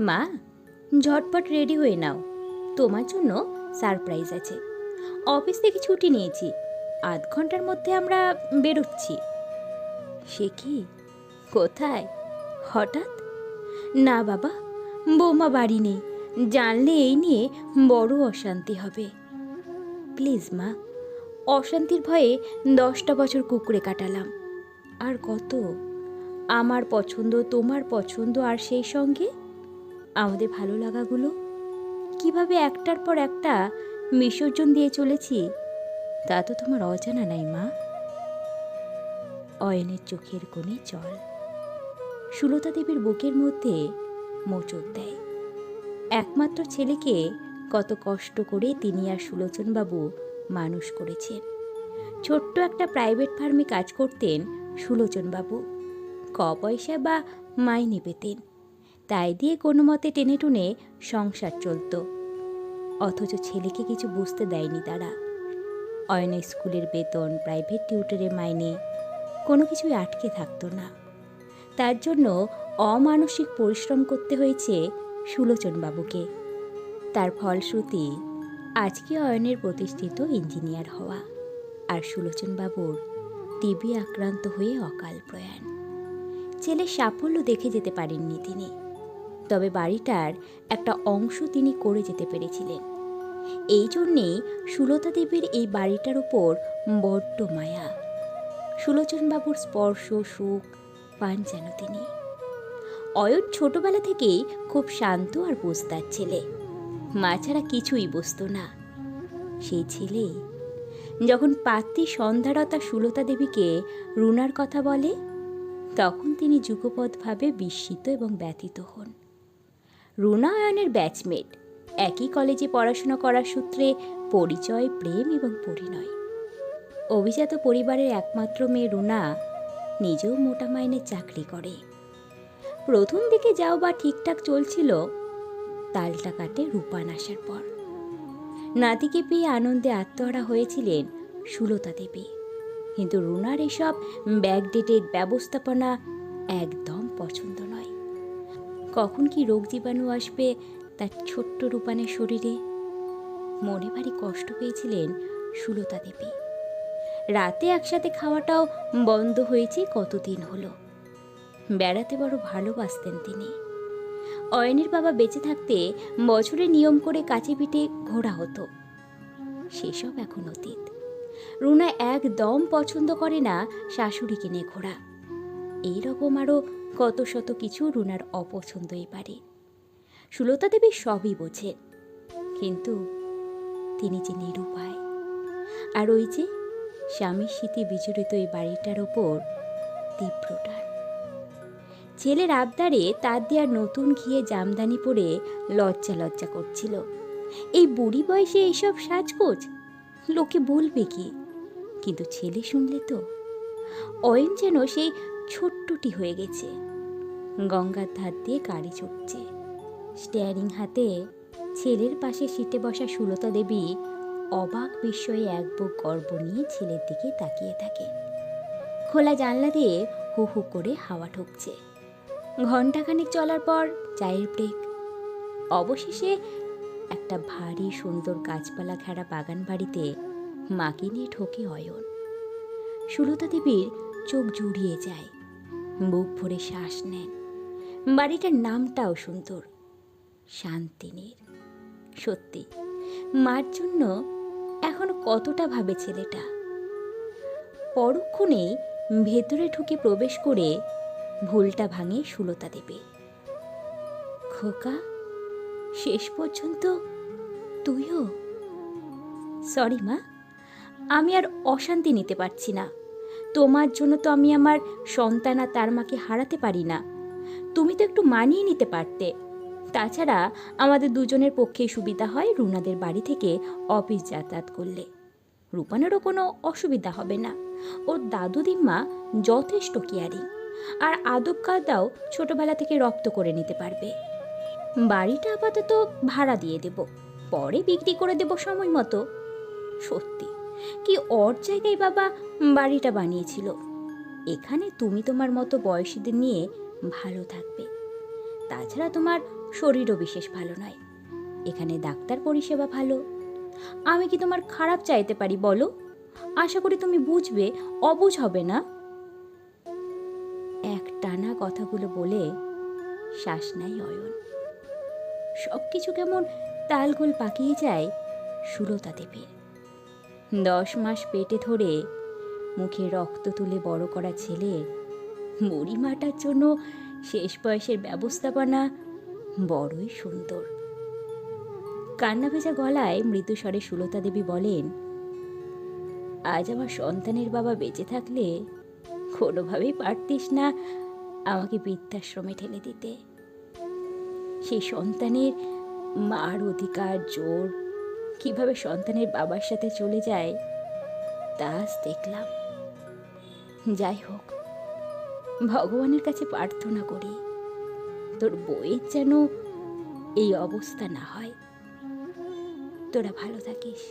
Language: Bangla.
মা, ঝটপট রেডি হয়ে নাও। তোমার জন্য সারপ্রাইজ আছে। অফিস থেকে ছুটি নিয়েছি। আধ ঘণ্টার মধ্যে আমরা বেরোচ্ছি। সে কি? কোথায়? হঠাৎ? না বাবা, বৌমা বাড়ি নেই। জানলে এই নিয়ে বড় অশান্তি হবে। প্লিজ মা, অশান্তির ভয়ে দশটা বছর কুকুরে কাটালাম। আর কত? আমার পছন্দ, তোমার পছন্দ, আর সেই সঙ্গে আমাদের ভালো লাগাগুলো? কীভাবে একটার পর একটা বিসর্জন দিয়ে চলেছি? তা তো তোমার অজানা নাই, মা। অয়নের চোখের কোণে জল। সুলতা দেবীর বুকের মধ্যে মোচড় দেয়। একমাত্র ছেলেকে কত কষ্ট করে তিনি আর সুলোচনবাবু মানুষ করেছেন। ছোট্ট একটা প্রাইভেট ফার্মে কাজ করতেন সুলোচনবাবু। ক পয়সা বা মাইনে পেতেন। তাই দিয়ে কোনো মতে টেনে টুনে সংসার চলত। অথচ ছেলেকে কিছু বুঝতে দেয়নি তারা। অয়না স্কুলের বেতন প্রাইভেট টিউটরের মাইনে, কোনো কিছুই আটকে থাকতো না। তার জন্য অমানসিক পরিশ্রম করতে হয়েছে সুলোচনবাবুকে। তার ফলশ্রুতি, আজকে অয়নের প্রতিষ্ঠিত ইঞ্জিনিয়ার হওয়া। আর সুলোচনবাবুর টিবি আক্রান্ত হয়ে অকাল প্রয়াণ। ছেলের সাফল্য দেখে যেতে পারেননি তিনি। তবে বাড়িটার একটা অংশ তিনি করে যেতে পেরেছিলেন। এই জন্যেই সুলতা দেবীর এই বাড়িটার ওপর বড্ড মায়া। সুলোচনবাবুর স্পর্শ, সুখ পান যেন তিনি। অয়ন ছোটবেলা থেকেই খুব শান্ত আর বুঝতার ছেলে। মা ছাড়া কিছুই বুঝতো না। সেই ছেলে যখন পাত্রী সন্ধ্যারতা সুলতা দেবীকে রুনার কথা বলে, তখন তিনি যুগপৎভাবে বিস্মিত এবং ব্যতীত হন। রুনা অয়নের ব্যাচমেট। একই কলেজে পড়াশোনা করার সূত্রে পরিচয়, প্রেম এবং পরিণয়। অভিজাত পরিবারের একমাত্র মেয়ে রুনা নিজেও মোটা মাইনে চাকরি করে। প্রথম দিকে যাও বা ঠিকঠাক চলছিল, তালটা কাটে রূপান আসার পর। নাতিকে পেয়ে আনন্দে আত্মহারা হয়েছিলেন সুলতা দেবী। কিন্তু রুনার এসব ব্যাকডেটেড ব্যবস্থাপনা একদম পছন্দ নয়। কখন কি রোগ জীবাণু আসবে তার ছোট্ট রূপানের শরীরে? মনে ভারী কষ্ট পেয়েছিলেন সুলতা দেবী। রাতে একসাথে খাওয়াটাও বন্ধ হয়েছে কতদিন হলো। বেড়াতে বড় ভালোবাসতেন তিনি। অয়নের বাবা বেঁচে থাকতে বছরে নিয়ম করে কাছে পিঠে ঘোরা হতো। সেসব এখন অতীত। রুনা একদম পছন্দ করে না শাশুড়িকে নিয়ে ঘোরা। এইরকম আরও কত শত কিছু রুনার অপছন্দই পারে সুলতা দেবী সবই বোঝেন কিন্তু তিনি যে নিরুপায়। আর ওই যে স্বামীর স্মৃতি বিজড়িত এই বাড়িটার ওপর তীব্র টান ছেলের আবদারে তার দেওয়ার নতুন ঘিয়ে জামদানি পরে লজ্জা লজ্জা করছিল। এই বুড়ি বয়সে এইসব সাজগোজ লোকে বলবে কি? কিন্তু ছেলে শুনলে তো অয়ন যেন সেই ছোট্টটি হয়ে গেছে। গঙ্গার ধার দিয়ে গাড়ি ছুটছে স্টিয়ারিং হাতে ছেলের পাশে সিটে বসা সুলতা দেবী অবাক বিস্ময়ে এক বুক গর্ব নিয়ে ছেলের দিকে তাকিয়ে থাকে। খোলা জানলা দিয়ে হু হু করে হাওয়া ঢুকছে ঘণ্টাখানেক চলার পর চায়ের ব্রেক অবশেষে একটা ভারী সুন্দর গাছপালা ঘেরা বাগান বাড়িতে মাকে নিয়ে ঢোকে অয়ন। সুলতা দেবীর চোখ জুড়িয়ে যায়। বুক ভরে শ্বাস নেন। বাড়িটার নামটাও সুন্দর। শান্তিনীর। সত্যি, মার জন্য এখন কতটা ভাবে ছেলেটা? পরক্ষণেই ভেতরে ঢুকে প্রবেশ করে ভুলটা ভাঙে সুলতা দেবে। খোকা, শেষ পর্যন্ত তুইও? সরি মা, আমি আর অশান্তি নিতে পারছি না। তোমার জন্য তো আমি আমার সন্তান আর তার মাকে হারাতে পারি না। তুমি তো একটু মানিয়ে নিতে পারতে। তাছাড়া আমাদের দুজনের পক্ষেই সুবিধা হয় রুনাদের বাড়ি থেকে অফিস যাতায়াত করলে। রূপানেরও কোনো অসুবিধা হবে না। ওর দাদু দিম্মা যথেষ্ট কেয়ারিং। আর আদব কায়দাও ছোটবেলা থেকে রপ্ত করে নিতে পারবে। বাড়িটা আপাতত ভাড়া দিয়ে দেব। পরে বিক্রি করে দেব সময় মতো। সত্যি। কি ওর জায়গায় বাবা বাড়িটা বানিয়েছিল? এখানে তুমি তোমার মতো বয়সীদের নিয়ে ভালো থাকবে। তাছাড়া তোমার শরীরও বিশেষ ভালো নয়। এখানে ডাক্তার পরিষেবা ভালো। আমি কি তোমার খারাপ চাইতে পারি বলো? আশা করি তুমি বুঝবে, অবুঝ হবে না। এক টানা কথাগুলো বলে শ্বাস নাই অয়ন। সব কিছু কেমন তালগোল পাকিয়ে যায় সুলতা দেবীর। দশ মাস পেটে ধরে মুখে রক্ত তুলে বড় করা ছেলে মাটার জন্য শেষ বয়সের ব্যবস্থাপনা বড়ই সুন্দর। কান্না ভেজা গলায় মৃদুস্বরে সুলতা দেবী বলেন, আজ আমার সন্তানের বাবা বেঁচে থাকলে কোনোভাবেই পারতিস না আমাকে বৃদ্ধাশ্রমে ঠেলে দিতে। সেই সন্তানের মার অধিকার, জোর কীভাবে সন্তানের বাবার সাথে চলে যায়, তা দেখলাম। যাই হোক, ভগবানের কাছে প্রার্থনা করি, তোর বইয়ের যেন এই অবস্থা না হয়। তোরা ভালো থাকিস।